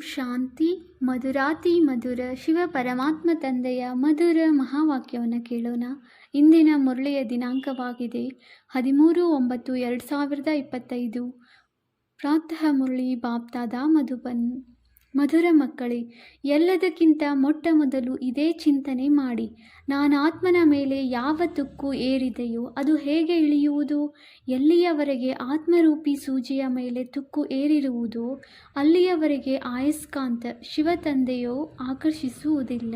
ಶಾಂತಿ, ಮಧುರಾತಿ, ಮಧುರ, ಶಿವ ಪರಮಾತ್ಮ ತಂದೆಯ ಮಧುರ ಮಹಾವಾಕ್ಯವನ್ನು ಕೇಳೋಣ. ಇಂದಿನ ಮುರಳಿಯ ದಿನಾಂಕವಾಗಿದೆ. ಹದಿಮೂರು ಒಂಬತ್ತು ಎರಡು ಸಾವಿರದ ಇಪ್ಪತ್ತೈದು. ಪ್ರಾತಃ ಮುರಳಿ ಬಾಪ್ತಾದ ಮಧುಬನ್ ಮಧುರ ಮಕ್ಕಳೇ, ಎಲ್ಲದಕ್ಕಿಂತ ಮೊಟ್ಟ ಮೊದಲು ಇದೇ ಚಿಂತನೆ ಮಾಡಿ. ನಾನು ಆತ್ಮನ ಮೇಲೆ ಯಾವ ತುಕ್ಕು ಏರಿದೆಯೋ ಅದು ಹೇಗೆ ಇಳಿಯುವುದು? ಎಲ್ಲಿಯವರೆಗೆ ಆತ್ಮರೂಪಿ ಸೂಜಿಯ ಮೇಲೆ ತುಕ್ಕು ಏರಿರುವುದೋ, ಅಲ್ಲಿಯವರೆಗೆ ಆಯಸ್ಕಾಂತ ಶಿವತಂದೆಯೋ ಆಕರ್ಷಿಸುವುದಿಲ್ಲ.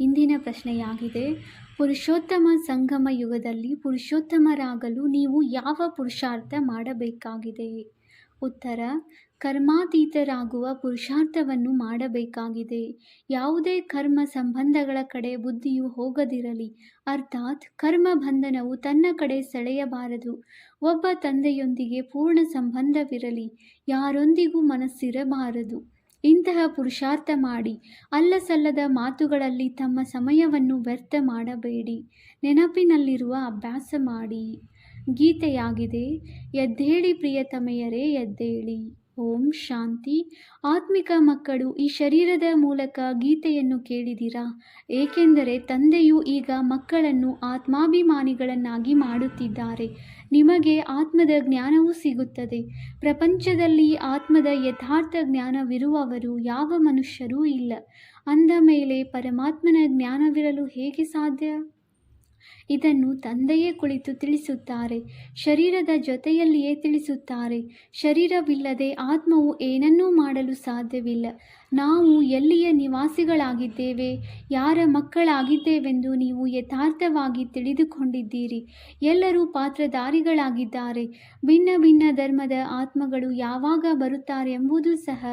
ಇಂದಿನ ಪ್ರಶ್ನೆಯಾಗಿದೆ, ಪುರುಷೋತ್ತಮ ಸಂಗಮ ಯುಗದಲ್ಲಿ ಪುರುಷೋತ್ತಮರಾಗಲು ನೀವು ಯಾವ ಪುರುಷಾರ್ಥ ಮಾಡಬೇಕಾಗಿದೆ? ಉತ್ತರ, ಕರ್ಮಾತೀತರಾಗುವ ಪುರುಷಾರ್ಥವನ್ನು ಮಾಡಬೇಕಾಗಿದೆ. ಯಾವುದೇ ಕರ್ಮ ಸಂಬಂಧಗಳ ಕಡೆ ಬುದ್ಧಿಯು ಹೋಗದಿರಲಿ. ಅರ್ಥಾತ್, ಕರ್ಮ ಬಂಧನವು ತನ್ನ ಕಡೆ ಸೆಳೆಯಬಾರದು. ಒಬ್ಬ ತಂದೆಯೊಂದಿಗೆ ಪೂರ್ಣ ಸಂಬಂಧವಿರಲಿ. ಯಾರೊಂದಿಗೂ ಮನಸ್ಸಿರಬಾರದು. ಇಂತಹ ಪುರುಷಾರ್ಥ ಮಾಡಿ, ಅಲ್ಲಸಲ್ಲದ ಮಾತುಗಳಲ್ಲಿ ತಮ್ಮ ಸಮಯವನ್ನು ವ್ಯರ್ಥ ಮಾಡಬೇಡಿ. ನೆನಪಿನಲ್ಲಿರುವ ಅಭ್ಯಾಸ ಮಾಡಿ. ಗೀತೆಯಾಗಿದೆ. ಎದ್ದೇಳಿ ಪ್ರಿಯತಮೆಯರೇ, ಎದ್ದೇಳಿ. ಓಂ ಶಾಂತಿ. ಆತ್ಮಿಕ ಮಕ್ಕಳು ಈ ಶರೀರದ ಮೂಲಕ ಗೀತೆಯನ್ನು ಕೇಳಿದಿರಾ? ಏಕೆಂದರೆ ತಂದೆಯು ಈಗ ಮಕ್ಕಳನ್ನು ಆತ್ಮಾಭಿಮಾನಿಗಳನ್ನಾಗಿ ಮಾಡುತ್ತಿದ್ದಾರೆ. ನಿಮಗೆ ಆತ್ಮದ ಜ್ಞಾನವೂ ಸಿಗುತ್ತದೆ. ಪ್ರಪಂಚದಲ್ಲಿ ಆತ್ಮದ ಯಥಾರ್ಥ ಜ್ಞಾನವಿರುವವರು ಯಾವ ಮನುಷ್ಯರೂ ಇಲ್ಲ. ಅಂದ ಮೇಲೆ ಪರಮಾತ್ಮನ ಜ್ಞಾನವಿರಲು ಹೇಗೆ ಸಾಧ್ಯ? ಇದನ್ನು ತಂದೆಯೇ ಕುಳಿತು ತಿಳಿಸುತ್ತಾರೆ, ಶರೀರದ ಜೊತೆಯಲ್ಲಿಯೇ ತಿಳಿಸುತ್ತಾರೆ, ಶರೀರವಿಲ್ಲದೆ ಆತ್ಮವು ಏನನ್ನೂ ಮಾಡಲು ಸಾಧ್ಯವಿಲ್ಲ. ನಾವು ಎಲ್ಲಿಯ ನಿವಾಸಿಗಳಾಗಿದ್ದೇವೆ, ಯಾರ ಮಕ್ಕಳಾಗಿದ್ದೇವೆಂದು ನೀವು ಯಥಾರ್ಥವಾಗಿ ತಿಳಿದುಕೊಂಡಿದ್ದೀರಿ. ಎಲ್ಲರೂ ಪಾತ್ರಧಾರಿಗಳಾಗಿದ್ದಾರೆ. ಭಿನ್ನ ಭಿನ್ನ ಧರ್ಮದ ಆತ್ಮಗಳು ಯಾವಾಗ ಬರುತ್ತಾರೆ ಎಂಬುದು ಸಹ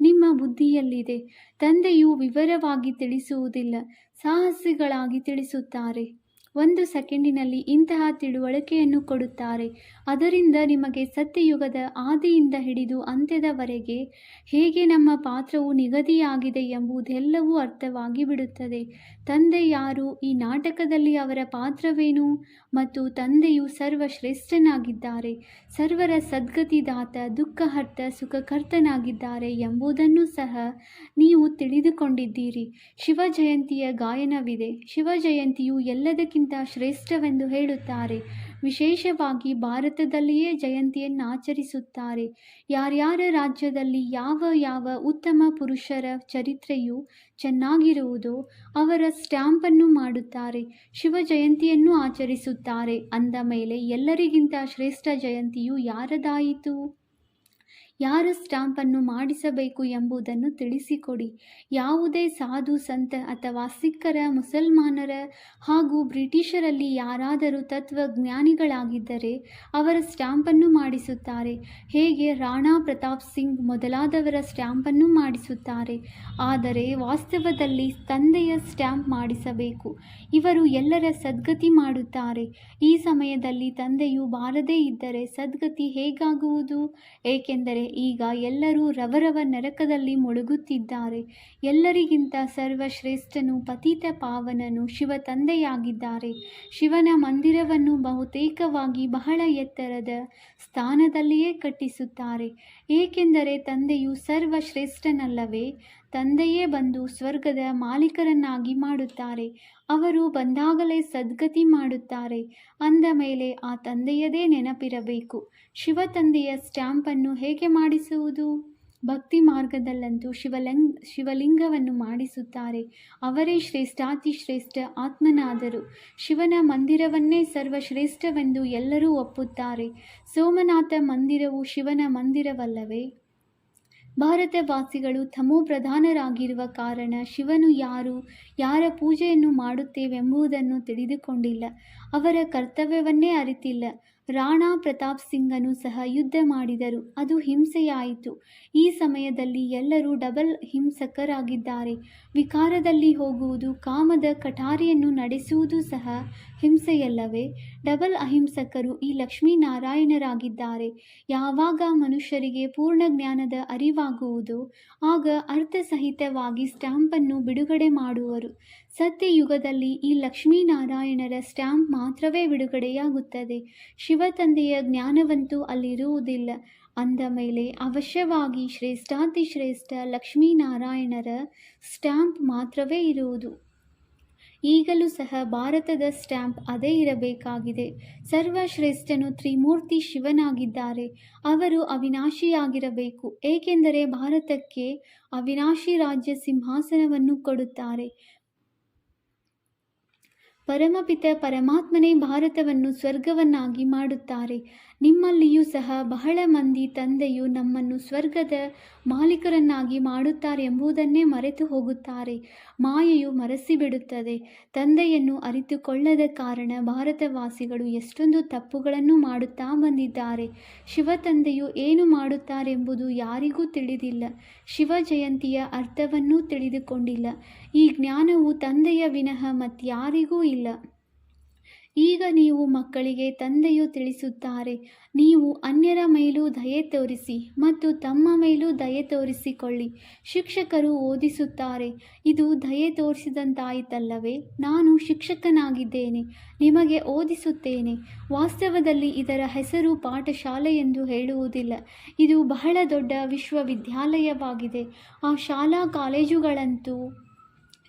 ನಿಮ್ಮ ಬುದ್ಧಿಯಲ್ಲಿದೆ. ತಂದೆಯು ವಿವರವಾಗಿ ತಿಳಿಸುವುದಿಲ್ಲ, ಸಾಹಸಿಗಳಾಗಿ ತಿಳಿಸುತ್ತಾರೆ. ಒಂದು ಸೆಕೆಂಡಿನಲ್ಲಿ ಇಂತಹ ತಿಳುವಳಿಕೆಯನ್ನು ಕೊಡುತ್ತಾರೆ. ಅದರಿಂದ ನಿಮಗೆ ಸತ್ಯಯುಗದ ಆದಿಯಿಂದ ಹಿಡಿದು ಅಂತ್ಯದವರೆಗೆ ಹೇಗೆ ನಮ್ಮ ಪಾತ್ರವು ನಿಗದಿಯಾಗಿದೆ ಎಂಬುದೆಲ್ಲವೂ ಅರ್ಥವಾಗಿ ಬಿಡುತ್ತದೆ ತಂದೆ ಯಾರು? ಈ ನಾಟಕದಲ್ಲಿ ಅವರ ಪಾತ್ರವೇನು? ಮತ್ತು ತಂದೆಯು ಸರ್ವಶ್ರೇಷ್ಠನಾಗಿದ್ದಾರೆ. ಸರ್ವರ ಸದ್ಗತಿದಾತ, ದುಃಖಹರ್ತ, ಸುಖಕರ್ತನಾಗಿದ್ದಾರೆ ಎಂಬುದನ್ನು ಸಹ ನೀವು ತಿಳಿದುಕೊಂಡಿದ್ದೀರಿ. ಶಿವಜಯಂತಿಯ ಗಾಯನವಿದೆ. ಶಿವ ಜಯಂತಿಯು ಎಲ್ಲದಕ್ಕಿಂತ ಶ್ರೇಷ್ಠವೆಂದು ಹೇಳುತ್ತಾರೆ. ವಿಶೇಷವಾಗಿ ಭಾರತದಲ್ಲಿಯೇ ಜಯಂತಿಯನ್ನು ಆಚರಿಸುತ್ತಾರೆ. ಯಾರ್ಯಾರ ರಾಜ್ಯದಲ್ಲಿ ಯಾವ ಯಾವ ಉತ್ತಮ ಪುರುಷರ ಚರಿತ್ರೆಯು ಚೆನ್ನಾಗಿರುವುದೋ ಅವರ ಸ್ಟ್ಯಾಂಪನ್ನು ಮಾಡುತ್ತಾರೆ. ಶಿವ ಜಯಂತಿಯನ್ನು ಆಚರಿಸುತ್ತಾರೆ. ಅಂದ ಮೇಲೆ ಎಲ್ಲರಿಗಿಂತ ಶ್ರೇಷ್ಠ ಜಯಂತಿಯು ಯಾರದಾಯಿತು? ಯಾರ ಸ್ಟಾಂಪನ್ನು ಮಾಡಿಸಬೇಕು ಎಂಬುದನ್ನು ತಿಳಿಸಿಕೊಡಿ. ಯಾವುದೇ ಸಾಧು ಸಂತ ಅಥವಾ ಸಿಖ್ಖರ, ಮುಸಲ್ಮಾನರ ಹಾಗೂ ಬ್ರಿಟಿಷರಲ್ಲಿ ಯಾರಾದರೂ ತತ್ವಜ್ಞಾನಿಗಳಾಗಿದ್ದರೆ ಅವರ ಸ್ಟಾಂಪನ್ನು ಮಾಡಿಸುತ್ತಾರೆ. ಹೇಗೆ? ರಾಣಾ ಪ್ರತಾಪ್ ಸಿಂಗ್ ಮೊದಲಾದವರ ಸ್ಟ್ಯಾಂಪನ್ನು ಮಾಡಿಸುತ್ತಾರೆ. ಆದರೆ ವಾಸ್ತವದಲ್ಲಿ ತಂದೆಯ ಸ್ಟ್ಯಾಂಪ್ ಮಾಡಿಸಬೇಕು. ಇವರು ಎಲ್ಲರ ಸದ್ಗತಿ ಮಾಡುತ್ತಾರೆ. ಈ ಸಮಯದಲ್ಲಿ ತಂದೆಯು ಬಾರದೇ ಇದ್ದರೆ ಸದ್ಗತಿ ಹೇಗಾಗುವುದು? ಏಕೆಂದರೆ ಈಗ ಎಲ್ಲರೂ ರವರವ ನರಕದಲ್ಲಿ ಮುಳುಗುತ್ತಿದ್ದಾರೆ. ಎಲ್ಲರಿಗಿಂತ ಸರ್ವಶ್ರೇಷ್ಠನು ಪತಿತ ಪಾವನನು ಶಿವ ತಂದೆಯಾಗಿದ್ದಾರೆ. ಶಿವನ ಮಂದಿರವನ್ನು ಬಹುತೇಕವಾಗಿ ಬಹಳ ಎತ್ತರದ ಸ್ಥಾನದಲ್ಲಿಯೇ ಕಟ್ಟಿಸುತ್ತಾರೆ. ಏಕೆಂದರೆ ತಂದೆಯು ಸರ್ವಶ್ರೇಷ್ಠನಲ್ಲವೇ? ತಂದೆಯೇ ಬಂದು ಸ್ವರ್ಗದ ಮಾಲೀಕರನ್ನಾಗಿ ಮಾಡುತ್ತಾರೆ. ಅವರು ಬಂದಾಗಲೇ ಸದ್ಗತಿ ಮಾಡುತ್ತಾರೆ. ಅಂದ ಮೇಲೆ ಆ ತಂದೆಯದೇ ನೆನಪಿರಬೇಕು. ಶಿವ ತಂದೆಯ ಸ್ಟ್ಯಾಂಪನ್ನು ಹೇಗೆ ಮಾಡಿಸುವುದು? ಭಕ್ತಿ ಮಾರ್ಗದಲ್ಲಂತೂ ಶಿವಲಿಂಗ್, ಶಿವಲಿಂಗವನ್ನು ಮಾಡಿಸುತ್ತಾರೆ. ಅವರೇ ಶ್ರೇಷ್ಠಾತಿ ಶ್ರೇಷ್ಠ ಆತ್ಮನಾದರು. ಶಿವನ ಮಂದಿರವನ್ನೇ ಸರ್ವಶ್ರೇಷ್ಠವೆಂದು ಎಲ್ಲರೂ ಒಪ್ಪುತ್ತಾರೆ. ಸೋಮನಾಥ ಮಂದಿರವು ಶಿವನ ಮಂದಿರವಲ್ಲವೇ? ಭಾರತವಾಸಿಗಳು ತಮೋ ಪ್ರಧಾನರಾಗಿರುವ ಕಾರಣ ಶಿವನು ಯಾರು ಯಾರ ಪೂಜೆಯನ್ನು ಮಾಡುತ್ತೇವೆಂಬುದನ್ನು ತಿಳಿದುಕೊಂಡಿಲ್ಲ. ಅವರ ಕರ್ತವ್ಯವನ್ನೇ ಅರಿತಿಲ್ಲ. ರಾಣಾ ಪ್ರತಾಪ್ ಸಿಂಗನು ಸಹ ಯುದ್ಧ ಮಾಡಿದರು. ಅದು ಹಿಂಸೆಯಾಯಿತು. ಈ ಸಮಯದಲ್ಲಿ ಎಲ್ಲರೂ ಡಬಲ್ ಹಿಂಸಕರಾಗಿದ್ದಾರೆ. ವಿಕಾರದಲ್ಲಿ ಹೋಗುವುದು, ಕಾಮದ ಕಠಾರಿಯನ್ನು ನಡೆಸುವುದು ಸಹ ಹಿಂಸೆಯಲ್ಲವೇ? ಡಬಲ್ ಅಹಿಂಸಕರು ಈ ಲಕ್ಷ್ಮೀನಾರಾಯಣರಾಗಿದ್ದಾರೆ. ಯಾವಾಗ ಮನುಷ್ಯರಿಗೆ ಪೂರ್ಣ ಜ್ಞಾನದ ಅರಿವಾಗುವುದು, ಆಗ ಅರ್ಥಸಹಿತವಾಗಿ ಸ್ಟ್ಯಾಂಪನ್ನು ಬಿಡುಗಡೆ ಮಾಡುವರು. ಸತ್ಯಯುಗದಲ್ಲಿ ಈ ಲಕ್ಷ್ಮೀನಾರಾಯಣರ ಸ್ಟ್ಯಾಂಪ್ ಮಾತ್ರವೇ ಬಿಡುಗಡೆಯಾಗುತ್ತದೆ. ಶಿವತಂದೆಯ ಜ್ಞಾನವಂತೂ ಅಲ್ಲಿರುವುದಿಲ್ಲ. ಅಂದ ಮೇಲೆ ಅವಶ್ಯವಾಗಿ ಶ್ರೇಷ್ಠಾತಿಶ್ರೇಷ್ಠ ಲಕ್ಷ್ಮೀನಾರಾಯಣರ ಸ್ಟ್ಯಾಂಪ್ ಮಾತ್ರವೇ ಇರುವುದು. ಈಗಲೂ ಸಹ ಭಾರತದ ಸ್ಟ್ಯಾಂಪ್ ಅದೇ ಇರಬೇಕಾಗಿದೆ. ಸರ್ವಶ್ರೇಷ್ಠನು ತ್ರಿಮೂರ್ತಿ ಶಿವನಾಗಿದ್ದಾರೆ. ಅವರು ಅವಿನಾಶಿಯಾಗಿರಬೇಕು. ಏಕೆಂದರೆ ಭಾರತಕ್ಕೆ ಅವಿನಾಶಿ ರಾಜ್ಯ ಸಿಂಹಾಸನವನ್ನು ಕೊಡುತ್ತಾರೆ. ಪರಮಪಿತ ಪರಮಾತ್ಮನೇ ಭಾರತವನ್ನು ಸ್ವರ್ಗವನ್ನಾಗಿ ಮಾಡುತ್ತಾರೆ. ನಿಮ್ಮಲ್ಲಿಯೂ ಸಹ ಬಹಳ ಮಂದಿ ತಂದೆಯು ನಮ್ಮನ್ನು ಸ್ವರ್ಗದ ಮಾಲೀಕರನ್ನಾಗಿ ಮಾಡುತ್ತಾರೆ ಎಂಬುದನ್ನೇ ಮರೆತು ಹೋಗುತ್ತಾರೆ. ಮಾಯೆಯು ಮರೆಸಿಬಿಡುತ್ತದೆ. ತಂದೆಯನ್ನು ಅರಿತುಕೊಳ್ಳದ ಕಾರಣ ಭಾರತವಾಸಿಗಳು ಎಷ್ಟೊಂದು ತಪ್ಪುಗಳನ್ನು ಮಾಡುತ್ತಾ ಬಂದಿದ್ದಾರೆ. ಶಿವ ತಂದೆಯು ಏನು ಮಾಡುತ್ತಾರೆಂಬುದು ಯಾರಿಗೂ ತಿಳಿದಿಲ್ಲ. ಶಿವ ಜಯಂತಿಯ ಅರ್ಥವನ್ನೂ ತಿಳಿದುಕೊಂಡಿಲ್ಲ. ಈ ಜ್ಞಾನವು ತಂದೆಯ ವಿನಃ ಮತ್ತಾರಿಗೂ ಇಲ್ಲ. ಈಗ ನೀವು ಮಕ್ಕಳಿಗೆ ತಂದೆಯು ತಿಳಿಸುತ್ತಾರೆ. ನೀವು ಅನ್ಯರ ಮೇಲೂ ದಯೆ ತೋರಿಸಿ ಮತ್ತು ತಮ್ಮ ಮೇಲೂ ದಯೆ ತೋರಿಸಿಕೊಳ್ಳಿ. ಶಿಕ್ಷಕರು ಓದಿಸುತ್ತಾರೆ, ಇದು ದಯೆ ತೋರಿಸಿದಂತಾಯಿತಲ್ಲವೇ? ನಾನು ಶಿಕ್ಷಕನಾಗಿದ್ದೇನೆ, ನಿಮಗೆ ಓದಿಸುತ್ತೇನೆ. ವಾಸ್ತವದಲ್ಲಿ ಇದರ ಹೆಸರು ಪಾಠಶಾಲೆ ಎಂದು ಹೇಳುವುದಿಲ್ಲ. ಇದು ಬಹಳ ದೊಡ್ಡ ವಿಶ್ವವಿದ್ಯಾಲಯವಾಗಿದೆ. ಆ ಶಾಲಾ ಕಾಲೇಜುಗಳಂತೂ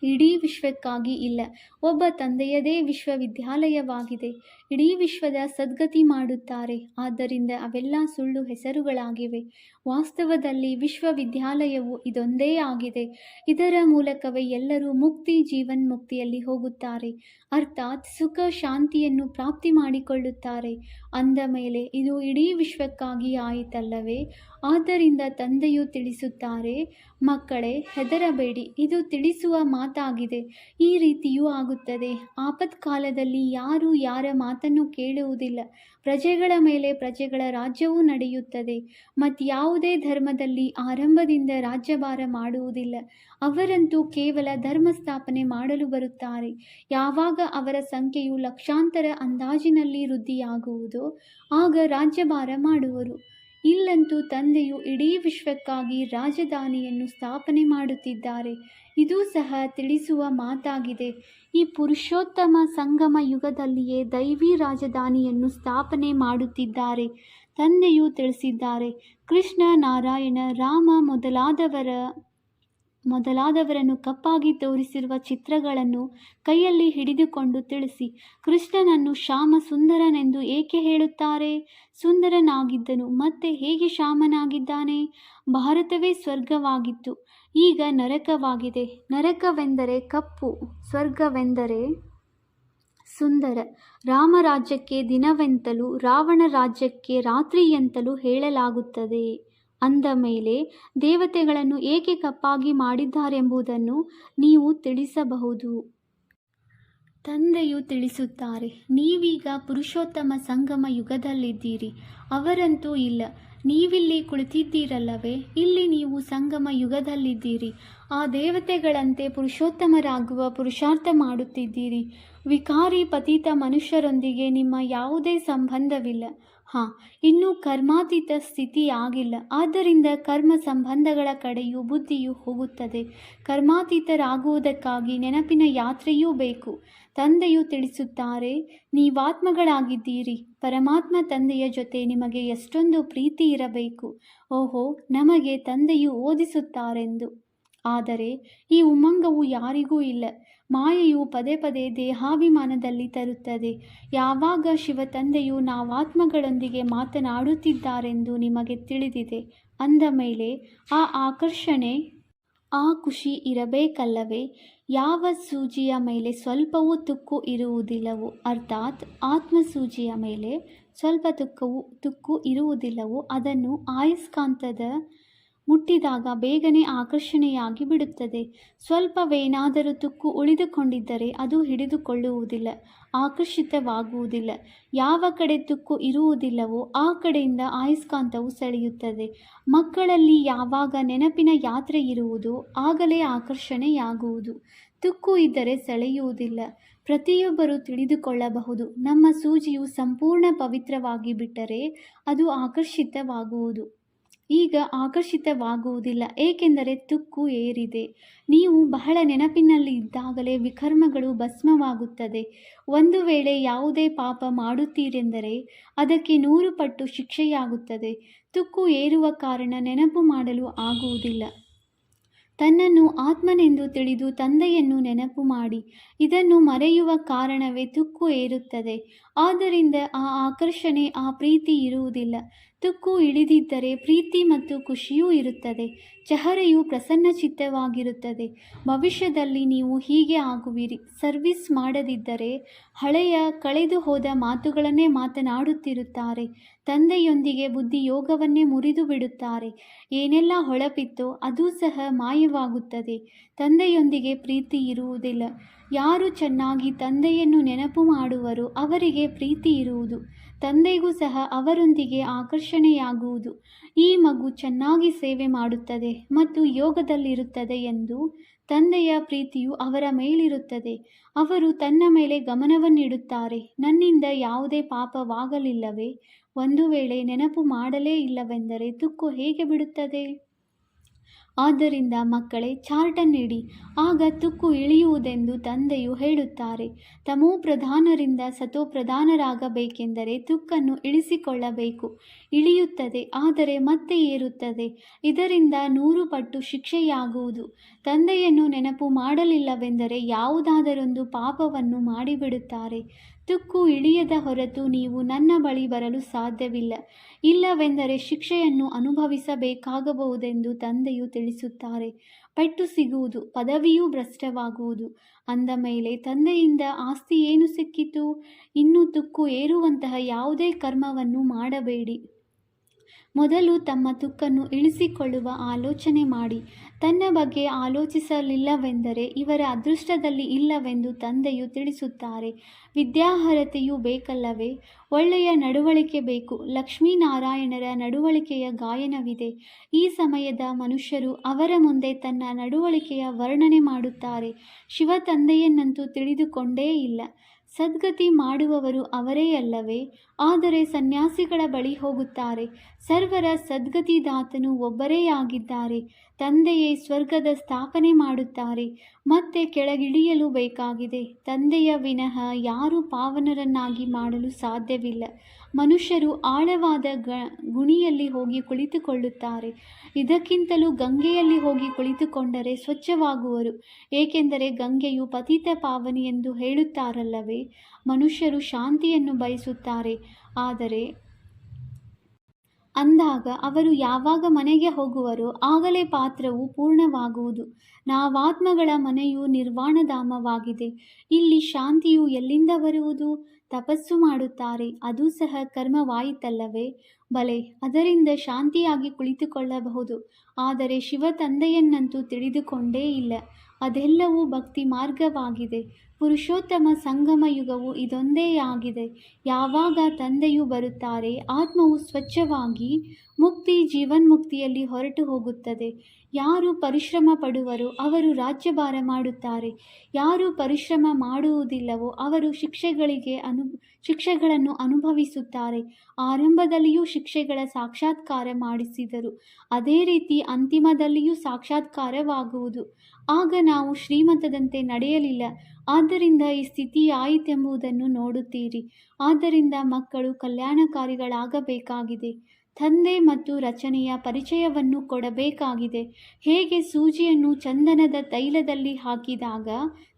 ಇಡೀ ವಿಶ್ವಕ್ಕಾಗಿ ಇಲ್ಲ. ಒಬ್ಬ ತಂದೆಯದೇ ವಿಶ್ವವಿದ್ಯಾಲಯವಾಗಿದೆ. ಇಡೀ ವಿಶ್ವದ ಸದ್ಗತಿ ಮಾಡುತ್ತಾರೆ. ಆದ್ದರಿಂದ ಅವೆಲ್ಲ ಸುಳ್ಳು ಹೆಸರುಗಳಾಗಿವೆ. ವಾಸ್ತವದಲ್ಲಿ ವಿಶ್ವವಿದ್ಯಾಲಯವು ಇದೊಂದೇ ಆಗಿದೆ. ಇದರ ಮೂಲಕವೇ ಎಲ್ಲರೂ ಮುಕ್ತಿ ಜೀವನ್ಮುಕ್ತಿಯಲ್ಲಿ ಹೋಗುತ್ತಾರೆ. ಅರ್ಥಾತ್ ಸುಖ ಶಾಂತಿಯನ್ನು ಪ್ರಾಪ್ತಿ ಮಾಡಿಕೊಳ್ಳುತ್ತಾರೆ. ಅಂದ ಮೇಲೆ ಇದು ಇಡೀ ವಿಶ್ವಕ್ಕಾಗಿ ಆಯಿತಲ್ಲವೇ? ಆದ್ದರಿಂದ ತಂದೆಯು ತಿಳಿಸುತ್ತಾರೆ, ಮಕ್ಕಳೇ, ಹೆದರಬೇಡಿ. ಇದು ತಿಳಿಸುವ ಮಾತಾಗಿದೆ. ಈ ರೀತಿಯೂ ಆಗುತ್ತದೆ. ಆಪತ್ಕಾಲದಲ್ಲಿ ಯಾರು ಯಾರ ಮಾತನ್ನು ಕೇಳುವುದಿಲ್ಲ. ಪ್ರಜೆಗಳ ಮೇಲೆ ಪ್ರಜೆಗಳ ರಾಜ್ಯವೂ ನಡೆಯುತ್ತದೆ. ಮತ್ಯಾವುದೇ ಧರ್ಮದಲ್ಲಿ ಆರಂಭದಿಂದ ರಾಜ್ಯಭಾರ ಮಾಡುವುದಿಲ್ಲ. ಅವರಂತೂ ಕೇವಲ ಧರ್ಮ ಸ್ಥಾಪನೆ ಮಾಡಲು ಬರುತ್ತಾರೆ. ಯಾವಾಗ ಅವರ ಸಂಖ್ಯೆಯು ಲಕ್ಷಾಂತರ ಅಂದಾಜಿನಲ್ಲಿ ವೃದ್ಧಿಯಾಗುವುದೋ, ಆಗ ರಾಜ್ಯಭಾರ ಮಾಡುವರು. ಇಲ್ಲಂತೂ ತಂದೆಯು ಇಡೀ ವಿಶ್ವಕ್ಕಾಗಿ ರಾಜಧಾನಿಯನ್ನು ಸ್ಥಾಪನೆ ಮಾಡುತ್ತಿದ್ದಾರೆ. ಇದೂ ಸಹ ತಿಳಿಸುವ ಮಾತಾಗಿದೆ. ಈ ಪುರುಷೋತ್ತಮ ಸಂಗಮ ಯುಗದಲ್ಲಿಯೇ ದೈವಿ ರಾಜಧಾನಿಯನ್ನು ಸ್ಥಾಪನೆ ಮಾಡುತ್ತಿದ್ದಾರೆ. ತಂದೆಯು ತಿಳಿಸಿದ್ದಾರೆ, ಕೃಷ್ಣ ನಾರಾಯಣ ರಾಮ ಮೊದಲಾದವರ, ಮೊದಲಾದವರನ್ನು ಕಪ್ಪಾಗಿ ತೋರಿಸಿರುವ ಚಿತ್ರಗಳನ್ನು ಕೈಯಲ್ಲಿ ಹಿಡಿದುಕೊಂಡು ತಿಳಿಸಿ, ಕೃಷ್ಣನನ್ನು ಶ್ಯಾಮ ಸುಂದರನೆಂದು ಏಕೆ ಹೇಳುತ್ತಾರೆ? ಸುಂದರನಾಗಿದ್ದನು, ಮತ್ತೆ ಹೇಗೆ ಶ್ಯಾಮನಾಗಿದ್ದಾನೆ? ಭಾರತವೇ ಸ್ವರ್ಗವಾಗಿತ್ತು. ಈಗ ನರಕವಾಗಿದೆ. ನರಕವೆಂದರೆ ಕಪ್ಪು, ಸ್ವರ್ಗವೆಂದರೆ ಸುಂದರ. ರಾಮರಾಜ್ಯಕ್ಕೆ ದಿನವೆಂತಲೂ, ರಾವಣ ರಾಜ್ಯಕ್ಕೆ ರಾತ್ರಿ ಎಂತಲೂ ಹೇಳಲಾಗುತ್ತದೆ. ಅಂದ ಮೇಲೆ, ದೇವತೆಗಳನ್ನು ಏಕೆ ಕಪ್ಪಾಗಿ ಮಾಡಿದ್ದಾರೆಂಬುದನ್ನು ನೀವು ತಿಳಿಸಬಹುದು. ತಂದೆಯು ತಿಳಿಸುತ್ತಾರೆ, ನೀವೀಗ ಪುರುಷೋತ್ತಮ ಸಂಗಮ ಯುಗದಲ್ಲಿದ್ದೀರಿ. ಅವರಂತೂ ಇಲ್ಲ. ನೀವಿಲ್ಲಿ ಕುಳಿತಿದ್ದೀರಲ್ಲವೇ? ಇಲ್ಲಿ ನೀವು ಸಂಗಮ ಯುಗದಲ್ಲಿದ್ದೀರಿ. ಆ ದೇವತೆಗಳಂತೆ ಪುರುಷೋತ್ತಮರಾಗುವ ಪುರುಷಾರ್ಥ ಮಾಡುತ್ತಿದ್ದೀರಿ. ವಿಕಾರಿ ಪತೀತ ಮನುಷ್ಯರೊಂದಿಗೆ ನಿಮ್ಮ ಯಾವುದೇ ಸಂಬಂಧವಿಲ್ಲ. ಹಾಂ, ಇನ್ನೂ ಕರ್ಮಾತೀತ ಸ್ಥಿತಿ ಆಗಿಲ್ಲ. ಆದ್ದರಿಂದ ಕರ್ಮ ಸಂಬಂಧಗಳ ಕಡೆಯೂ ಬುದ್ಧಿಯು ಹೋಗುತ್ತದೆ. ಕರ್ಮಾತೀತರಾಗುವುದಕ್ಕಾಗಿ ನೆನಪಿನ ಯಾತ್ರೆಯೂ ಬೇಕು. ತಂದೆಯು ತಿಳಿಸುತ್ತಾರೆ, ನೀವಾತ್ಮಗಳಾಗಿದ್ದೀರಿ. ಪರಮಾತ್ಮ ತಂದೆಯ ಜೊತೆ ನಿಮಗೆ ಎಷ್ಟೊಂದು ಪ್ರೀತಿ ಇರಬೇಕು. ಓಹೋ, ನಮಗೆ ತಂದೆಯು ಓದಿಸುತ್ತಾರೆಂದು. ಆದರೆ ಈ ಉಮಂಗವು ಯಾರಿಗೂ ಇಲ್ಲ. ಮಾಯೆಯು ಪದೇ ಪದೇ ದೇಹಾಭಿಮಾನದಲ್ಲಿ ತರುತ್ತದೆ. ಯಾವಾಗ ಶಿವ ತಂದೆಯು ನಾವಾತ್ಮಗಳೊಂದಿಗೆ ಮಾತನಾಡುತ್ತಿದ್ದಾರೆಂದು ನಿಮಗೆ ತಿಳಿದಿದೆ. ಅಂದ ಮೇಲೆ, ಆ ಆಕರ್ಷಣೆ, ಆ ಖುಷಿ ಇರಬೇಕಲ್ಲವೇ? ಯಾವ ಸೂಜಿಯ ಮೇಲೆ ಸ್ವಲ್ಪವೂ ತುಕ್ಕು ಇರುವುದಿಲ್ಲವೋ? ಅರ್ಥಾತ್ ಆತ್ಮ ಸೂಜಿಯ ಮೇಲೆ ಸ್ವಲ್ಪ ತುಕ್ಕವು, ತುಕ್ಕು ಇರುವುದಿಲ್ಲವೋ? ಅದನ್ನು ಆಯಸ್ಕಾಂತದ ಮುಟ್ಟಿದಾಗ ಬೇಗನೆ ಆಕರ್ಷಣೆಯಾಗಿ ಬಿಡುತ್ತದೆ. ಸ್ವಲ್ಪವೇನಾದರೂ ತುಕ್ಕು ಉಳಿದುಕೊಂಡಿದ್ದರೆ ಅದು ಹಿಡಿದುಕೊಳ್ಳುವುದಿಲ್ಲ, ಆಕರ್ಷಿತವಾಗುವುದಿಲ್ಲ. ಯಾವ ಕಡೆ ತುಕ್ಕು ಇರುವುದಿಲ್ಲವೋ ಆ ಕಡೆಯಿಂದ ಆಯಸ್ಕಾಂತವು ಸೆಳೆಯುತ್ತದೆ. ಮಕ್ಕಳಲ್ಲಿ ಯಾವಾಗ ನೆನಪಿನ ಯಾತ್ರೆ ಇರುವುದೋ ಆಗಲೇ ಆಕರ್ಷಣೆಯಾಗುವುದು. ತುಕ್ಕು ಇದ್ದರೆ ಸೆಳೆಯುವುದಿಲ್ಲ. ಪ್ರತಿಯೊಬ್ಬರೂ ತಿಳಿದುಕೊಳ್ಳಬಹುದು. ನಮ್ಮ ಸೂಜಿಯು ಸಂಪೂರ್ಣ ಪವಿತ್ರವಾಗಿ ಬಿಟ್ಟರೆ ಅದು ಆಕರ್ಷಿತವಾಗುವುದು. ಈಗ ಆಕರ್ಷಿತವಾಗುವುದಿಲ್ಲ, ಏಕೆಂದರೆ ತುಕ್ಕು ಏರಿದೆ. ನೀವು ಬಹಳ ನೆನಪಿನಲ್ಲಿ ಇದ್ದಾಗಲೇ ವಿಕರ್ಮಗಳು ಭಸ್ಮವಾಗುತ್ತದೆ. ಒಂದು ವೇಳೆ ಯಾವುದೇ ಪಾಪ ಮಾಡುತ್ತೀರೆಂದರೆ ಅದಕ್ಕೆ ನೂರು ಪಟ್ಟು ಶಿಕ್ಷೆಯಾಗುತ್ತದೆ. ತುಕ್ಕು ಏರುವ ಕಾರಣ ನೆನಪು ಮಾಡಲು ಆಗುವುದಿಲ್ಲ. ತನ್ನನ್ನು ಆತ್ಮನೆಂದು ತಿಳಿದು ತಂದೆಯನ್ನು ನೆನಪು ಮಾಡಿ, ಇದನ್ನು ಮರೆಯುವ ಕಾರಣವೇ ತುಕ್ಕು ಏರುತ್ತದೆ. ಆದ್ದರಿಂದ ಆ ಆಕರ್ಷಣೆ, ಆ ಪ್ರೀತಿ ಇರುವುದಿಲ್ಲ. ತುಕ್ಕು ಇಳಿದಿದ್ದರೆ ಪ್ರೀತಿ ಮತ್ತು ಖುಷಿಯೂ ಇರುತ್ತದೆ, ಚಹರೆಯು ಪ್ರಸನ್ನಚಿತ್ತವಾಗಿರುತ್ತದೆ. ಭವಿಷ್ಯದಲ್ಲಿ ನೀವು ಹೀಗೆ ಆಗುವಿರಿ. ಸರ್ವಿಸ್ ಮಾಡದಿದ್ದರೆ ಹಳೆಯ ಕಳೆದು ಹೋದ ಮಾತುಗಳನ್ನೇ ಮಾತನಾಡುತ್ತಿರುತ್ತಾರೆ. ತಂದೆಯೊಂದಿಗೆ ಬುದ್ಧಿ ಯೋಗವನ್ನೇ ಮುರಿದು ಬಿಡುತ್ತಾರೆ. ಏನೆಲ್ಲ ಹೊಳಪಿತ್ತೋ ಅದು ಸಹ ಮಾಯವಾಗುತ್ತದೆ. ತಂದೆಯೊಂದಿಗೆ ಪ್ರೀತಿ ಇರುವುದಿಲ್ಲ. ಯಾರು ಚೆನ್ನಾಗಿ ತಂದೆಯನ್ನು ನೆನಪು ಮಾಡುವರೋ ಅವರಿಗೆ ಪ್ರೀತಿ ಇರುವುದು. ತಂದೆಗೂ ಸಹ ಅವರೊಂದಿಗೆ ಆಕರ್ಷಣೆಯಾಗುವುದು. ಈ ಮಗು ಚೆನ್ನಾಗಿ ಸೇವೆ ಮಾಡುತ್ತದೆ ಮತ್ತು ಯೋಗದಲ್ಲಿರುತ್ತದೆ ಎಂದು ತಂದೆಯ ಪ್ರೀತಿಯು ಅವರ ಮೇಲಿರುತ್ತದೆ. ಅವರು ತನ್ನ ಮೇಲೆ ಗಮನವನ್ನಿಡುತ್ತಾರೆ. ನನ್ನಿಂದ ಯಾವುದೇ ಪಾಪವಾಗಲಿಲ್ಲವೇ? ಒಂದು ವೇಳೆ ನೆನಪು ಮಾಡಲೇ ಇಲ್ಲವೆಂದರೆ ತುಕ್ಕು ಹೇಗೆ ಬಿಡುತ್ತದೆ? ಆದ್ದರಿಂದ ಮಕ್ಕಳೇ ಚಾರ್ಟನ್ನಿಡಿ ಆಗ ತುಕ್ಕು ಇಳಿಯುವುದೆಂದು ತಂದೆಯು ಹೇಳುತ್ತಾರೆ. ತಮೋ ಪ್ರಧಾನರಿಂದ ಸತೋ ಪ್ರಧಾನರಾಗಬೇಕೆಂದರೆ ತುಕ್ಕನ್ನು ಇಳಿಸಿಕೊಳ್ಳಬೇಕು. ಇಳಿಯುತ್ತದೆ, ಆದರೆ ಮತ್ತೆ ಏರುತ್ತದೆ. ಇದರಿಂದ ನೂರು ಪಟ್ಟು ಶಿಕ್ಷೆಯಾಗುವುದು. ತಂದೆಯನ್ನು ನೆನಪು ಮಾಡಲಿಲ್ಲವೆಂದರೆ ಯಾವುದಾದರೊಂದು ಪಾಪವನ್ನು ಮಾಡಿಬಿಡುತ್ತಾರೆ. ತುಕ್ಕು ಇಳಿಯದ ಹೊರತು ನೀವು ನನ್ನ ಬಳಿ ಬರಲು ಸಾಧ್ಯವಿಲ್ಲ. ಇಲ್ಲವೆಂದರೆ ಶಿಕ್ಷೆಯನ್ನು ಅನುಭವಿಸಬೇಕಾಗಬಹುದೆಂದು ತಂದೆಯು ತಿಳಿಸುತ್ತಾರೆ. ಪೆಟ್ಟು ಸಿಗುವುದು, ಪದವಿಯೂ ಭ್ರಷ್ಟವಾಗುವುದು. ಅಂದ ಮೇಲೆ ತಂದೆಯಿಂದ ಆಸ್ತಿ ಏನು ಸಿಕ್ಕಿತು? ಇನ್ನೂ ತುಕ್ಕು ಏರುವಂತಹ ಯಾವುದೇ ಕರ್ಮವನ್ನು ಮಾಡಬೇಡಿ. ಮೊದಲು ತಮ್ಮ ತುಕ್ಕನ್ನು ಇಳಿಸಿಕೊಳ್ಳುವ ಆಲೋಚನೆ ಮಾಡಿ. ತನ್ನ ಬಗ್ಗೆ ಆಲೋಚಿಸಲಿಲ್ಲವೆಂದರೆ ಇವರ ಅದೃಷ್ಟದಲ್ಲಿ ಇಲ್ಲವೆಂದು ತಂದೆಯು ತಿಳಿಸುತ್ತಾರೆ. ವಿದ್ಯಾರ್ಹತೆಯೂ ಬೇಕಲ್ಲವೇ? ಒಳ್ಳೆಯ ನಡವಳಿಕೆ ಬೇಕು. ಲಕ್ಷ್ಮೀನಾರಾಯಣರ ನಡವಳಿಕೆಯ ಗಾಯನವಿದೆ. ಈ ಸಮಯದ ಮನುಷ್ಯರು ಅವರ ಮುಂದೆ ತನ್ನ ನಡವಳಿಕೆಯ ವರ್ಣನೆ ಮಾಡುತ್ತಾರೆ. ಶಿವ ತಂದೆಯನ್ನಂತೂ ತಿಳಿದುಕೊಂಡೇ ಇಲ್ಲ. ಸದ್ಗತಿ ಮಾಡುವವರು ಅವರೇ ಅಲ್ಲವೇ? ಆದರೆ ಸನ್ಯಾಸಿಗಳ ಬಳಿ ಹೋಗುತ್ತಾರೆ. ಸರ್ವರ ಸದ್ಗತಿದಾತನು ಒಬ್ಬರೇ ಆಗಿದ್ದಾರೆ. ತಂದೆಯೇ ಸ್ವರ್ಗದ ಸ್ಥಾಪನೆ ಮಾಡುತ್ತಾರೆ. ಮತ್ತೆ ಕೆಳಗಿಳಿಯಲು ಬೇಕಾಗಿದೆ. ತಂದೆಯ ವಿನಃ ಯಾರೂ ಪಾವನರನ್ನಾಗಿ ಮಾಡಲು ಸಾಧ್ಯವಿಲ್ಲ. ಮನುಷ್ಯರು ಆಳವಾದ ಗುಣಿಯಲ್ಲಿ ಹೋಗಿ ಕುಳಿತುಕೊಳ್ಳುತ್ತಾರೆ. ಇದಕ್ಕಿಂತಲೂ ಗಂಗೆಯಲ್ಲಿ ಹೋಗಿ ಕುಳಿತುಕೊಂಡರೆ ಸ್ವಚ್ಛವಾಗುವರು. ಏಕೆಂದರೆ ಗಂಗೆಯು ಪತಿತ ಪಾವನಿ ಎಂದು ಹೇಳುತ್ತಾರಲ್ಲವೇ? ಮನುಷ್ಯರು ಶಾಂತಿಯನ್ನು ಬಯಸುತ್ತಾರೆ. ಆದರೆ ಅಂದಾಗ ಅವರು ಯಾವಾಗ ಮನೆಗೆ ಹೋಗುವರೋ ಆಗಲೇ ಪಾತ್ರವು ಪೂರ್ಣವಾಗುವುದು. ನಾವಾತ್ಮಗಳ ಮನೆಯು ನಿರ್ವಾಣಧಾಮವಾಗಿದೆ. ಇಲ್ಲಿ ಶಾಂತಿಯು ಎಲ್ಲಿಂದ ಬರುವುದು? ತಪಸ್ಸು ಮಾಡುತ್ತಾರೆ. ಅದು ಸಹ ಕರ್ಮವಾಯಿತಲ್ಲವೇ? ಬಲೆ, ಅದರಿಂದ ಶಾಂತಿಯಾಗಿ ಕುಳಿತುಕೊಳ್ಳಬಹುದು. ಆದರೆ ಶಿವ ತಂದೆಯನ್ನಂತೂ ತಿಳಿದುಕೊಂಡೇ ಇಲ್ಲ. ಅದೆಲ್ಲವೂ ಭಕ್ತಿ ಮಾರ್ಗವಾಗಿದೆ ಪುರುಷೋತ್ತಮ ಸಂಗಮ ಯುಗವು ಇದೊಂದೇ ಆಗಿದೆ. ಯಾವಾಗ ತಂದೆಯು ಬರುತ್ತಾರೆ, ಆತ್ಮವು ಸ್ವಚ್ಛವಾಗಿ ಮುಕ್ತಿ ಜೀವನ್ಮುಕ್ತಿಯಲ್ಲಿ ಹೊರಟು ಹೋಗುತ್ತದೆ. ಯಾರು ಪರಿಶ್ರಮ ಪಡುವರೋ ಅವರು ರಾಜ್ಯಭಾರ ಮಾಡುತ್ತಾರೆ. ಯಾರು ಪರಿಶ್ರಮ ಮಾಡುವುದಿಲ್ಲವೋ ಅವರು ಶಿಕ್ಷೆಗಳಿಗೆ ಅನು, ಶಿಕ್ಷೆಗಳನ್ನು ಅನುಭವಿಸುತ್ತಾರೆ. ಆರಂಭದಲ್ಲಿಯೂ ಶಿಕ್ಷೆಗಳ ಸಾಕ್ಷಾತ್ಕಾರ ಮಾಡಿಸಿದರು. ಅದೇ ರೀತಿ ಅಂತಿಮದಲ್ಲಿಯೂ ಸಾಕ್ಷಾತ್ಕಾರವಾಗುವುದು. ಆಗ ನಾವು ಶ್ರೀಮಂತದಂತೆ ನಡೆಯಲಿಲ್ಲ. ಆದ್ದರಿಂದ ಈ ಸ್ಥಿತಿ ಆಯಿತೆಂಬುದನ್ನು ನೋಡುತ್ತೀರಿ. ಆದ್ದರಿಂದ ಮಕ್ಕಳು ಕಲ್ಯಾಣಕಾರಿಗಳಾಗಬೇಕಾಗಿದೆ. ತಂದೆ ಮತ್ತು ರಚನೆಯ ಪರಿಚಯವನ್ನು ಕೊಡಬೇಕಾಗಿದೆ. ಹೇಗೆ ಸೂಜಿಯನ್ನು ಚಂದನದ ತೈಲದಲ್ಲಿ ಹಾಕಿದಾಗ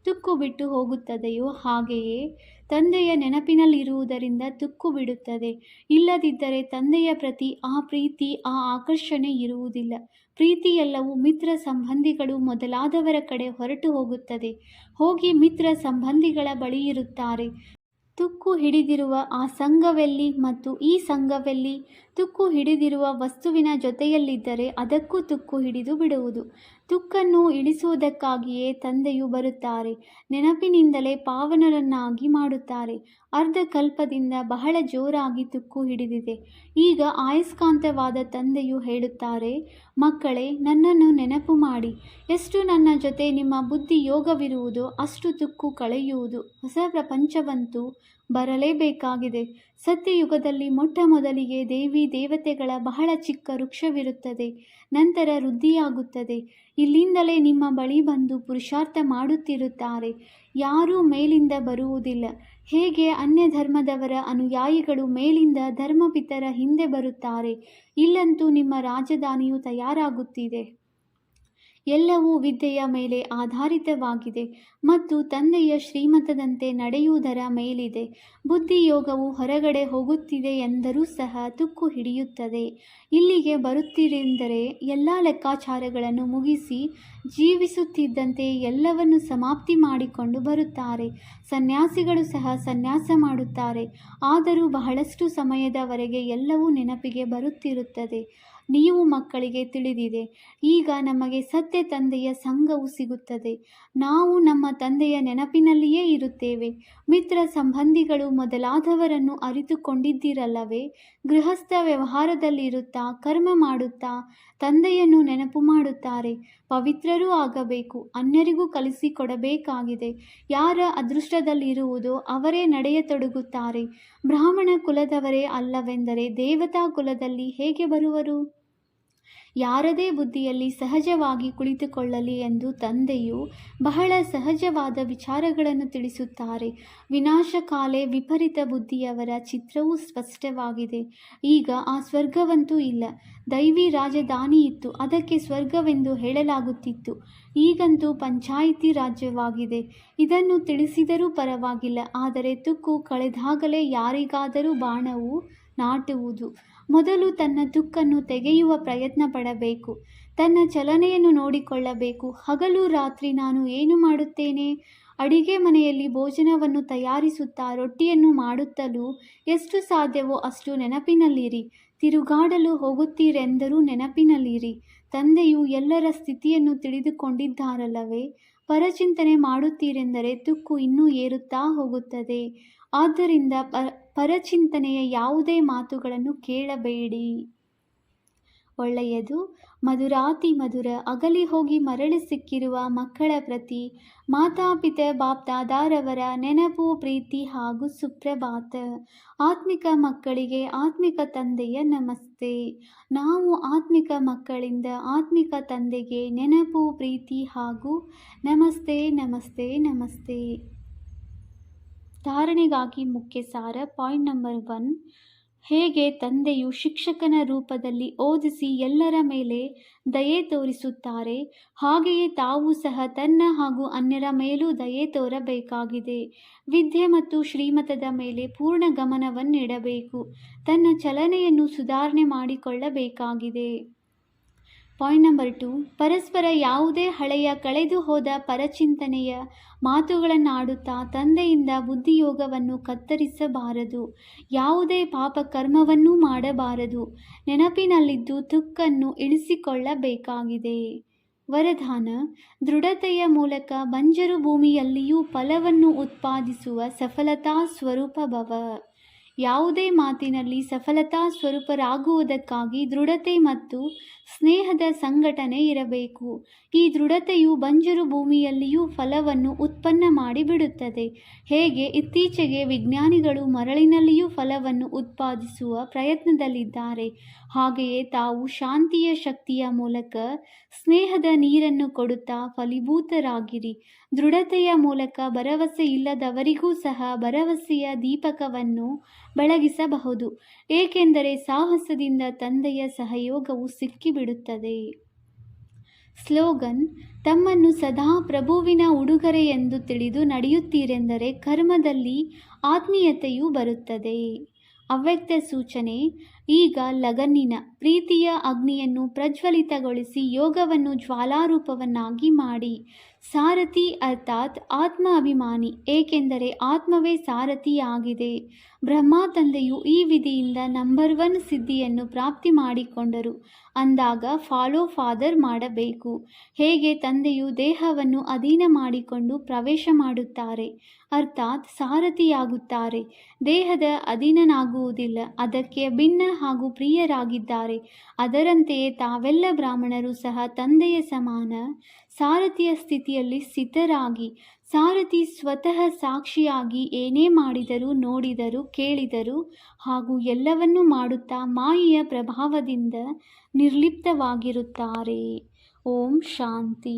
ತುಕ್ಕು ಬಿಟ್ಟು ಹೋಗುತ್ತದೆಯೋ ಹಾಗೆಯೇ ತಂದೆಯ ನೆನಪಿನಲ್ಲಿರುವುದರಿಂದ ತುಕ್ಕು ಬಿಡುತ್ತದೆ. ಇಲ್ಲದಿದ್ದರೆ ತಂದೆಯ ಪ್ರತಿ ಆ ಪ್ರೀತಿ, ಆ ಆಕರ್ಷಣೆ ಇರುವುದಿಲ್ಲ. ಪ್ರೀತಿಯೆಲ್ಲವೂ ಮಿತ್ರ ಸಂಬಂಧಿಗಳು ಮೊದಲಾದವರ ಕಡೆ ಹೊರಟು ಹೋಗುತ್ತದೆ. ಹೋಗಿ ಮಿತ್ರ ಸಂಬಂಧಿಗಳ ಬಳಿ ಇರುತ್ತಾರೆ. ತುಕ್ಕು ಹಿಡಿದಿರುವ ಆ ಸಂಘವೆಲ್ಲಿ ಮತ್ತು ಈ ಸಂಘವೆಲ್ಲಿ ತುಕ್ಕು ಹಿಡಿದಿರುವ ವಸ್ತುವಿನ ಜೊತೆಯಲ್ಲಿದ್ದರೆ ಅದಕ್ಕೂ ತುಕ್ಕು ಹಿಡಿದು ಬಿಡುವುದು. ತುಕ್ಕನ್ನು ಇಳಿಸುವುದಕ್ಕಾಗಿಯೇ ತಂದೆಯು ಬರುತ್ತಾರೆ. ನೆನಪಿನಿಂದಲೇ ಪಾವನರನ್ನಾಗಿ ಮಾಡುತ್ತಾರೆ. ಅರ್ಧ ಕಲ್ಪದಿಂದ ಬಹಳ ಜೋರಾಗಿ ತುಕ್ಕು ಹಿಡಿದಿದೆ. ಈಗ ಆಯಸ್ಕಾಂತವಾದ ತಂದೆಯು ಹೇಳುತ್ತಾರೆ, ಮಕ್ಕಳೇ, ನನ್ನನ್ನು ನೆನಪು ಮಾಡಿ. ಎಷ್ಟು ನನ್ನ ಜೊತೆ ನಿಮ್ಮ ಬುದ್ಧಿ ಯೋಗವಿರುವುದೋ ಅಷ್ಟು ತುಕ್ಕು ಕಳೆಯುವುದು. ಹೊಸ ಪ್ರಪಂಚವಂತೂ ಬರಲೇಬೇಕಾಗಿದೆ. ಸತ್ಯಯುಗದಲ್ಲಿ ಮೊಟ್ಟ ಮೊದಲಿಗೆ ದೇವಿ ದೇವತೆಗಳ ಬಹಳ ಚಿಕ್ಕ ವೃಕ್ಷವಿರುತ್ತದೆ. ನಂತರ ವೃದ್ಧಿಯಾಗುತ್ತದೆ. ಇಲ್ಲಿಂದಲೇ ನಿಮ್ಮ ಬಳಿ ಬಂದು ಪುರುಷಾರ್ಥ ಮಾಡುತ್ತಿರುತ್ತಾರೆ. ಯಾರೂ ಮೇಲಿಂದ ಬರುವುದಿಲ್ಲ. ಹೇಗೆ ಅನ್ಯ ಧರ್ಮದವರ ಅನುಯಾಯಿಗಳು ಮೇಲಿಂದ ಧರ್ಮಪಿತರ ಹಿಂದೆ ಬರುತ್ತಾರೆ. ಇಲ್ಲಂತೂ ನಿಮ್ಮ ರಾಜಧಾನಿಯು ತಯಾರಾಗುತ್ತಿದೆ. ಎಲ್ಲವೂ ವಿದ್ಯೆಯ ಮೇಲೆ ಆಧಾರಿತವಾಗಿದೆ ಮತ್ತು ತಂದೆಯ ಶ್ರೀಮತದಂತೆ ನಡೆಯುವುದರ ಮೇಲಿದೆ. ಬುದ್ಧಿಯೋಗವು ಹೊರಗಡೆ ಹೋಗುತ್ತಿದೆ ಎಂದರೂ ಸಹ ತುಕ್ಕು ಹಿಡಿಯುತ್ತದೆ. ಇಲ್ಲಿಗೆ ಬರುತ್ತಿದೆಂದರೆ ಎಲ್ಲ ಲೆಕ್ಕಾಚಾರಗಳನ್ನು ಮುಗಿಸಿ ಜೀವಿಸುತ್ತಿದ್ದಂತೆ ಎಲ್ಲವನ್ನು ಸಮಾಪ್ತಿ ಮಾಡಿಕೊಂಡು ಬರುತ್ತಾರೆ. ಸನ್ಯಾಸಿಗಳು ಸಹ ಸನ್ಯಾಸ ಮಾಡುತ್ತಾರೆ. ಆದರೂ ಬಹಳಷ್ಟು ಸಮಯದವರೆಗೆ ಎಲ್ಲವೂ ನೆನಪಿಗೆ ಬರುತ್ತಿರುತ್ತದೆ. ನೀವು ಮಕ್ಕಳಿಗೆ ತಿಳಿದಿದೆ. ಈಗ ನಮಗೆ ಸತ್ಯ ತಂದೆಯ ಸಂಘವು ಸಿಗುತ್ತದೆ. ನಾವು ನಮ್ಮ ತಂದೆಯ ನೆನಪಿನಲ್ಲಿಯೇ ಇರುತ್ತೇವೆ. ಮಿತ್ರ ಸಂಬಂಧಿಗಳು ಮೊದಲಾದವರನ್ನು ಅರಿತುಕೊಂಡಿದ್ದೀರಲ್ಲವೇ? ಗೃಹಸ್ಥ ವ್ಯವಹಾರದಲ್ಲಿರುತ್ತಾ, ಕರ್ಮ ಮಾಡುತ್ತಾ, ತಂದೆಯನ್ನು ನೆನಪು ಮಾಡುತ್ತಾರೆ. ಪವಿತ್ರರೂ ಆಗಬೇಕು, ಅನ್ಯರಿಗೂ ಕಲಿಸಿಕೊಡಬೇಕಾಗಿದೆ. ಯಾರ ಅದೃಷ್ಟದಲ್ಲಿರುವುದೋ ಅವರೇ ನಡೆಯತೊಡಗುತ್ತಾರೆ ಬ್ರಾಹ್ಮಣ ಕುಲದವರೇ ಅಲ್ಲವೆಂದರೆ ದೇವತಾ ಕುಲದಲ್ಲಿ ಹೇಗೆ ಬರುವರು? ಯಾರದೇ ಬುದ್ಧಿಯಲ್ಲಿ ಸಹಜವಾಗಿ ಕುಳಿತುಕೊಳ್ಳಲಿ ಎಂದು ತಂದೆಯು ಬಹಳ ಸಹಜವಾದ ವಿಚಾರಗಳನ್ನು ತಿಳಿಸುತ್ತಾರೆ. ವಿನಾಶಕಾಲೆ ವಿಪರೀತ ಬುದ್ಧಿಯವರ ಚಿತ್ರವೂ ಸ್ಪಷ್ಟವಾಗಿದೆ. ಈಗ ಆ ಸ್ವರ್ಗವಂತೂ ಇಲ್ಲ. ದೈವಿ ರಾಜಧಾನಿ ಇತ್ತು ಅದಕ್ಕೆ ಸ್ವರ್ಗವೆಂದು ಹೇಳಲಾಗುತ್ತಿತ್ತು. ಈಗಂತೂ ಪಂಚಾಯಿತಿ ರಾಜ್ಯವಾಗಿದೆ. ಇದನ್ನು ತಿಳಿಸಿದರೂ ಪರವಾಗಿಲ್ಲ. ಆದರೆ ತುಕ್ಕು ಕಳೆದಾಗಲೇ ಯಾರಿಗಾದರೂ ಬಾಣವು ನಾಟುವುದು. ಮೊದಲು ತನ್ನ ತುಕ್ಕನ್ನು ತೆಗೆಯುವ ಪ್ರಯತ್ನ ಪಡಬೇಕು. ತನ್ನ ಚಲನೆಯನ್ನು ನೋಡಿಕೊಳ್ಳಬೇಕು. ಹಗಲು ರಾತ್ರಿ ನಾನು ಏನು ಮಾಡುತ್ತೇನೆ? ಅಡಿಗೆ ಮನೆಯಲ್ಲಿ ಭೋಜನವನ್ನು ತಯಾರಿಸುತ್ತಾ ರೊಟ್ಟಿಯನ್ನು ಮಾಡುತ್ತಲೂ ಎಷ್ಟು ಸಾಧ್ಯವೋ ಅಷ್ಟು ನೆನಪಿನಲ್ಲಿರಿ. ತಿರುಗಾಡಲು ಹೋಗುತ್ತೀರೆಂದರೂ ನೆನಪಿನಲ್ಲಿರಿ. ತಂದೆಯು ಎಲ್ಲರ ಸ್ಥಿತಿಯನ್ನು ತಿಳಿದುಕೊಂಡಿದ್ದಾರಲ್ಲವೇ? ಪರಚಿಂತನೆ ಮಾಡುತ್ತೀರೆಂದರೆ ತುಕ್ಕು ಇನ್ನೂ ಏರುತ್ತಾ ಹೋಗುತ್ತದೆ. ಆದ್ದರಿಂದ ಪ ಪರಚಿಂತನೆಯ ಯಾವುದೇ ಮಾತುಗಳನ್ನು ಕೇಳಬೇಡಿ. ಒಳ್ಳೆಯದು, ಮಧುರಾತಿ ಮಧುರ, ಅಗಲಿ ಹೋಗಿ ಮರಳಿ ಸಿಕ್ಕಿರುವ ಮಕ್ಕಳ ಪ್ರತಿ, ಮಾತಾಪಿತ ಬಾಪ್ತಾದಾರವರ ನೆನಪು, ಪ್ರೀತಿ ಹಾಗೂ ಸುಪ್ರಭಾತ. ಆತ್ಮಿಕ ಮಕ್ಕಳಿಗೆ ಆತ್ಮಿಕ ತಂದೆಯ ನಮಸ್ತೆ. ನಾವು ಆತ್ಮಿಕ ಮಕ್ಕಳಿಂದ ಆತ್ಮಿಕ ತಂದೆಗೆ ನೆನಪು, ಪ್ರೀತಿ ಹಾಗೂ ನಮಸ್ತೆ ನಮಸ್ತೆ ನಮಸ್ತೆ. ಧಾರಣೆಗಾಗಿ ಮುಖ್ಯ ಸಾರ ಪಾಯಿಂಟ್ ನಂಬರ್ ಒನ್. ಹೇಗೆ ತಂದೆಯು ಶಿಕ್ಷಕನ ರೂಪದಲ್ಲಿ ಓದಿಸಿ ಎಲ್ಲರ ಮೇಲೆ ದಯೆ ತೋರಿಸುತ್ತಾರೆ, ಹಾಗೆಯೇ ತಾವು ಸಹ ತನ್ನ ಹಾಗೂ ಅನ್ಯರ ಮೇಲೂ ದಯೆ ತೋರಬೇಕಾಗಿದೆ. ವಿದ್ಯೆ ಮತ್ತು ಶ್ರೀಮತದ ಮೇಲೆ ಪೂರ್ಣ ಗಮನವನ್ನಿಡಬೇಕು. ತನ್ನ ಚಲನೆಯನ್ನು ಸುಧಾರಣೆ ಮಾಡಿಕೊಳ್ಳಬೇಕಾಗಿದೆ. ಪಾಯಿಂಟ್ ನಂಬರ್ ಟು, ಪರಸ್ಪರ ಯಾವುದೇ ಹಳೆಯ ಕಳೆದು ಹೋದ ಪರಚಿಂತನೆಯ ಮಾತುಗಳನ್ನಾಡುತ್ತಾ ತಂದೆಯಿಂದ ಬುದ್ಧಿಯೋಗವನ್ನು ಕತ್ತರಿಸಬಾರದು. ಯಾವುದೇ ಪಾಪ ಕರ್ಮವನ್ನೂ ಮಾಡಬಾರದು. ನೆನಪಿನಲ್ಲಿದ್ದು ತುಕ್ಕನ್ನು ಇಳಿಸಿಕೊಳ್ಳಬೇಕಾಗಿದೆ. ವರದಾನ, ದೃಢತೆಯ ಮೂಲಕ ಬಂಜರು ಭೂಮಿಯಲ್ಲಿಯೂ ಫಲವನ್ನು ಉತ್ಪಾದಿಸುವ ಸಫಲತಾ ಸ್ವರೂಪ ಭವ. ಯಾವುದೇ ಮಾತಿನಲ್ಲಿ ಸಫಲತಾ ಸ್ವರೂಪರಾಗುವುದಕ್ಕಾಗಿ ದೃಢತೆ ಮತ್ತು ಸ್ನೇಹದ ಸಂಘಟನೆ ಇರಬೇಕು. ಈ ದೃಢತೆಯು ಬಂಜರು ಭೂಮಿಯಲ್ಲಿಯೂ ಫಲವನ್ನು ಉತ್ಪನ್ನ ಮಾಡಿಬಿಡುತ್ತದೆ. ಹೇಗೆ? ಇತ್ತೀಚೆಗೆ ವಿಜ್ಞಾನಿಗಳು ಮರಳಿನಲ್ಲಿಯೂ ಫಲವನ್ನು ಉತ್ಪಾದಿಸುವ ಪ್ರಯತ್ನದಲ್ಲಿದ್ದಾರೆ. ಹಾಗೆಯೇ ತಾವು ಶಾಂತಿಯ ಶಕ್ತಿಯ ಮೂಲಕ ಸ್ನೇಹದ ನೀರನ್ನು ಕೊಡುತ್ತಾ ಫಲೀಭೂತರಾಗಿರಿ. ದೃಢತೆಯ ಮೂಲಕ ಭರವಸೆ ಇಲ್ಲದವರಿಗೂ ಸಹ ಭರವಸೆಯ ದೀಪಕವನ್ನು ಬೆಳಗಿಸಬಹುದು. ಏಕೆಂದರೆ ಸಾಹಸದಿಂದ ತಂದೆಯ ಸಹಯೋಗವು ಸಿಕ್ಕಿಬಿಡುತ್ತದೆ. ಸ್ಲೋಗನ್, ತಮ್ಮನ್ನು ಸದಾ ಪ್ರಭುವಿನ ಉಡುಗೊರೆ ಎಂದು ತಿಳಿದು ನಡೆಯುತ್ತೀರೆಂದರೆ ಕರ್ಮದಲ್ಲಿ ಆತ್ಮೀಯತೆಯೂ ಬರುತ್ತದೆ. ಅವ್ಯಕ್ತ ಸೂಚನೆ ಈಗ ಲಗನ್ನಿನ ಪ್ರೀತಿಯ ಅಗ್ನಿಯನ್ನು ಪ್ರಜ್ವಲಿತಗೊಳಿಸಿ ಯೋಗವನ್ನು ಜ್ವಾಲಾರೂಪವನ್ನಾಗಿ ಮಾಡಿ. ಸಾರಥಿ ಅರ್ಥಾತ್ ಆತ್ಮ ಅಭಿಮಾನಿ ಏಕೆಂದರೆ ಆತ್ಮವೇ ಸಾರಥಿಯಾಗಿದೆ. ಬ್ರಹ್ಮ ತಂದೆಯು ಈ ವಿಧಿಯಿಂದ ನಂಬರ್ ಒನ್ ಸಿದ್ಧಿಯನ್ನು ಪ್ರಾಪ್ತಿ ಮಾಡಿಕೊಂಡರು. ಅಂದಾಗ ಫಾಲೋ ಫಾದರ್ ಮಾಡಬೇಕು. ಹೇಗೆ ತಂದೆಯು ದೇಹವನ್ನು ಅಧೀನ ಮಾಡಿಕೊಂಡು ಪ್ರವೇಶ ಮಾಡುತ್ತಾರೆ? ಅರ್ಥಾತ್ ಸಾರಥಿಯಾಗುತ್ತಾರೆ. ದೇಹದ ಅಧೀನನಾಗುವುದಿಲ್ಲ, ಅದಕ್ಕೆ ಭಿನ್ನ ಹಾಗೂ ಪ್ರಿಯರಾಗಿದ್ದಾರೆ. ಅದರಂತೆಯೇ ತಾವೆಲ್ಲ ಬ್ರಾಹ್ಮಣರು ಸಹ ತಂದೆಯ ಸಮಾನ ಸಾರಥಿಯ ಸ್ಥಿತಿಯಲ್ಲಿ ಸ್ಥಿತರಾಗಿ ಸಾರಥಿ ಸ್ವತಃ ಸಾಕ್ಷಿಯಾಗಿ ಏನೇ ಮಾಡಿದರೂ ನೋಡಿದರೂ ಕೇಳಿದರೂ ಹಾಗೂ ಎಲ್ಲವನ್ನೂ ಮಾಡುತ್ತಾ ಮಾಯೆಯ ಪ್ರಭಾವದಿಂದ ನಿರ್ಲಿಪ್ತವಾಗಿರುತ್ತಾರೆ. ಓಂ ಶಾಂತಿ.